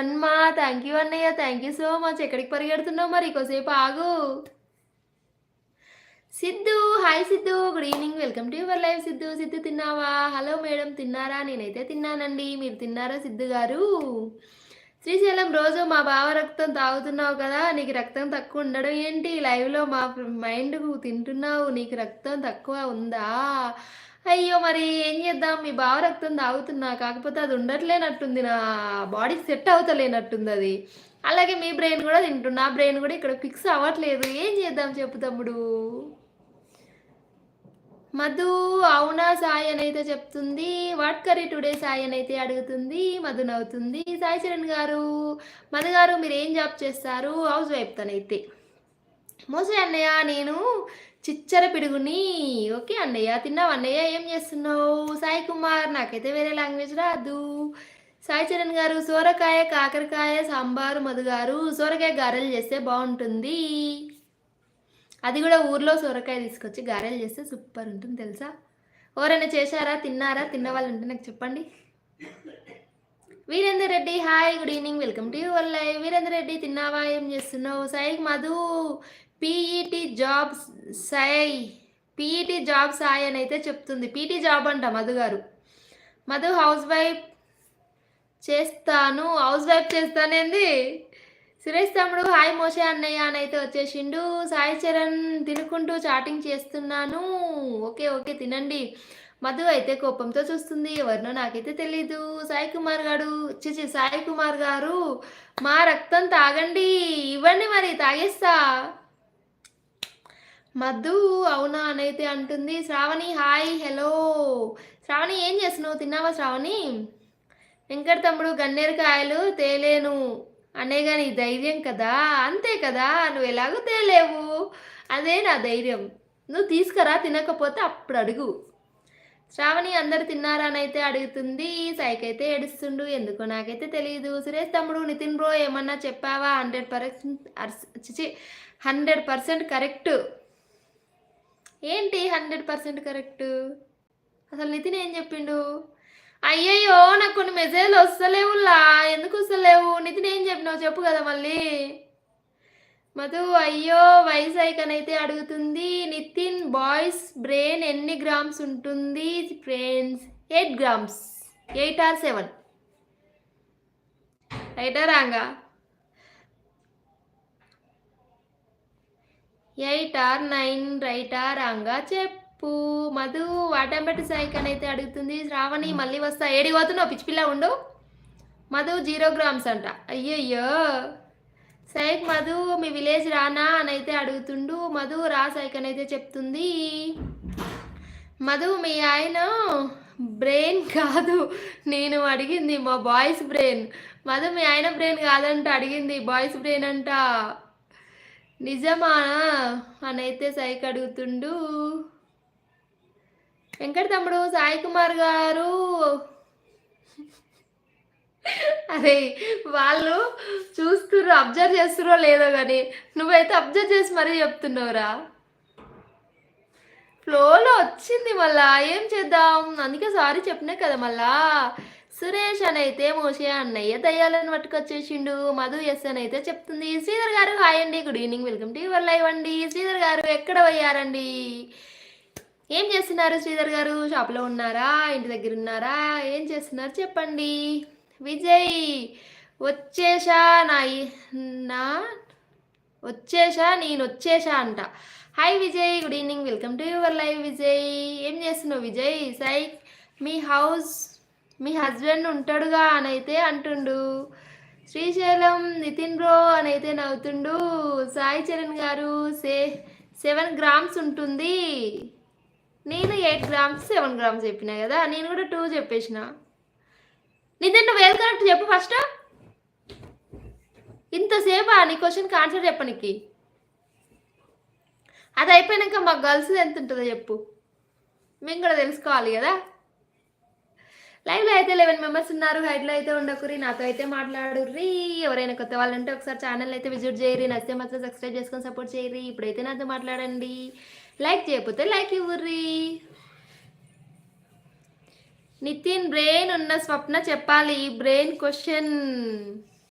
సన్మా thank you అన్నయ్య. Thank you so much ఎక్కడికి పరిగెడుతున్నావు మరి? కొద్దిసేపు ఆగు. Siddhu. Hi Siddhu. Good evening welcome to your life Siddhu. Siddhu తిన్నావా? హలో మేడం తిన్నారా? నేనైతే తిన్నానండి. మీరు తిన్నారా సిద్ధు గారు? శ్రీశైలం రోజు మా బావ రక్తం తాగుతున్నావు కదా? నీకు రక్తం తక్కువ ఉండడం ఏంటి? లైవ్లో మా మైండ్ తింటున్నావు. నీకు రక్తం తక్కువ ఉందా? అయ్యో మరి ఏం చేద్దాం? మీ బావ రక్తం తాగుతున్నా కాకపోతే అది ఉండట్లేనట్టుంది నా బాడీకి సెట్ అవుతలేనట్టుంది అది అలాగే మీ బ్రెయిన్ కూడా తింటున్నా బ్రెయిన్ కూడా ఇక్కడ ఫిక్స్ అవ్వట్లేదు. ఏం చేద్దాం చెప్పు తమ్ముడు? మధు అవునా సాయి అని అయితే చెప్తుంది వాట్ కర్రీ టుడే సాయి అని అయితే అడుగుతుంది మధు నవ్వుతుంది. సాయి చరణ్ గారు మధు గారు మీరు ఏం జాబ్ చేస్తారు? హౌస్ వైఫ్ తనైతే. మోసే అన్నయ్య నేను చిచ్చర పిడుగుని. ఓకే అన్నయ్య తిన్నావు అన్నయ్య? ఏం చేస్తున్నావు? సాయి కుమార్ నాకైతే వేరే లాంగ్వేజ్ రాదు. సాయి చరణ్ గారు సోరకాయ కాకరకాయ సాంబారు మధు గారు సోరకాయ గారెలు చేస్తే బాగుంటుంది. అది కూడా ఊర్లో సొరకాయ తీసుకొచ్చి గారెలు చేస్తే సూపర్ ఉంటుంది తెలుసా? ఎవరైనా చేశారా? తిన్నారా? తిన్న వాళ్ళు ఉంటే నాకు చెప్పండి. Virender Reddy hi good evening welcome to your live. Virender Reddy తిన్నావా? ఏం చేస్తున్నావు? Sai Madhu PET jobs Sai PET job Sai అని అయితే చెప్తుంది. పీటీ జాబ్ అంట మధు గారు. మధు హౌస్ వైఫ్ చేస్తాను. హౌస్ వైఫ్ చేస్తానేంది? సురేష్ తమ్ముడు హాయ్ మోషే అన్నయ్య అని అయితే వచ్చేసిండు. సాయి చరణ్ తినుకుంటూ చాటింగ్ చేస్తున్నాను. ఓకే ఓకే తినండి. మధు అయితే కోపంతో చూస్తుంది. ఎవరినో నాకైతే తెలీదు. సాయి కుమార్ గారు చిచి సాయి కుమార్ గారు మా రక్తం తాగండి. ఇవ్వండి మరి తాగేస్తా. మధు అవునా అనైతే అంటుంది. Shravani hi hello. శ్రావణి ఏం చేస్తున్నావు? తిన్నావా శ్రావణి? వెంకట తమ్ముడు గన్నేరకాయలు తేలేను. అనేగా నీ ధైర్యం కదా? అంతే కదా? నువ్వు ఎలాగో తేలేవు? అదే నా ధైర్యం. నువ్వు తీసుకురా తినకపోతే అప్పుడు అడుగు. శ్రావణి అందరు తిన్నారనైతే అడుగుతుంది. సైక్ అయితే ఏడుస్తుండు. ఎందుకో నాకైతే తెలియదు సురేష్ తమ్ముడు నితిన్ బ్రో ఏమన్నా చెప్పావా? Hundred percent hundred percent correct. ఏంటి హండ్రెడ్ పర్సెంట్ కరెక్ట్? అసలు నితిన్ ఏం చెప్పిండు? అయ్యయ్యో నాకు కొన్ని మెసేజ్లు వస్తలేవులా ఎందుకు వస్తలేవు? నితిన్ ఏం చెప్పినావు? చెప్పు కదా మళ్ళీ. మధు అయ్యో వైసైకన్ అయితే అడుగుతుంది. నితిన్ బాయ్స్ బ్రెయిన్ ఎన్ని గ్రామ్స్ ఉంటుంది friends? Eight grams. Eight or seven. రైటా రాంగా? ఎయిట్ ఆర్ నైన్ రైటా రాంగా చెప్పు. మధు వాటంబెట్టి సైకన్ అయితే అడుగుతుంది. శ్రావణి మళ్ళీ వస్తా. ఏడి పోతున్నావు? పిచ్చిపిల్ల ఉండు. మధు జీరో గ్రామ్స్ అంట. అయ్యయ్యో. సైక్ మధు మీ విలేజ్ రానా అని అయితే అడుగుతుండు. మధు రా సైక్ అని అయితే చెప్తుంది. మధు మీ ఆయన బ్రెయిన్ కాదు. నేను అడిగింది మా బాయ్స్ బ్రెయిన్. మధు మీ ఆయన బ్రెయిన్ కాదంట. అడిగింది బాయ్స్ బ్రెయిన్ అంట. నిజమానా? అని అయితే సైక్ అడుగుతుండు వెంకట తమ్ముడు సాయి కుమార్ గారు. అరే వాళ్ళు చూస్తున్నారు అబ్జర్వ్ చేస్తురో లేదో కానీ నువ్వైతే అబ్జర్వ్ చేసి మరీ చెప్తున్నావురా. ఫ్లోలో వచ్చింది మళ్ళా ఏం చేద్దాం? అందుకే సారీ చెప్పినా కదా మళ్ళా. సురేష్ అని అయితే మోషే అన్నయ్య దయ్యాలను పట్టుకొచ్చేసిండు. మధు ఎస్ అని అయితే చెప్తుంది. శ్రీధర్ గారు హాయ్ అండి. Good evening. Welcome to your live అండి. శ్రీధర్ గారు ఎక్కడ పోయారండి? ఏం చేస్తున్నారు శ్రీధర్ గారు? షాప్లో ఉన్నారా? ఇంటి దగ్గర ఉన్నారా? ఏం చేస్తున్నారు చెప్పండి. విజయ్ వచ్చేసా నా నా? వచ్చేసా? నేను వచ్చేసా అంట. Hi Vijay. Good evening. Welcome to your live Vijay. ఏం చేస్తున్నావు విజయ్? సై మీ హౌస్ మీ హస్బెండ్ ఉంటాడుగా అని అయితే అంటుండు. శ్రీశైలం నితిన్ బ్రో అని అయితే నవ్వుతుండు. సాయి చరణ్ గారు సే సెవెన్ గ్రామ్స్ ఉంటుంది. నేను ఎయిట్ గ్రామ్స్ సెవెన్ గ్రామ్స్ చెప్పినా కదా నేను కూడా టూ చెప్పేసిన. నితిన్ నువ్వు ఏది కరెక్ట్ చెప్పు ఫస్ట్. ఇంతసేపా నీ క్వశ్చన్కి ఆన్సర్ చెప్పనికి అది అయిపోయినాక మా గర్ల్స్ ఎంత ఉంటుందో చెప్పు. మేము కూడా తెలుసుకోవాలి కదా. లైవ్లో అయితే లెవెన్ మెంబర్స్ ఉన్నారు. హైట్లో అయితే ఉండకురి నాతో అయితే మాట్లాడుర్రి. ఎవరైనా కొత్త వాళ్ళు ఉంటే ఒకసారి ఛానల్ అయితే విజిట్ చేయరి నచ్చితే మాత్రం సబ్స్క్రైబ్ చేసుకొని సపోర్ట్ చేయరి ఇప్పుడైతే నాతో మాట్లాడండి. లైక్ చేయకపోతే లైక్ ఇవ్వర్రి. నితిన్ బ్రెయిన్ ఉన్న స్వప్న చెప్పాలి. Brain question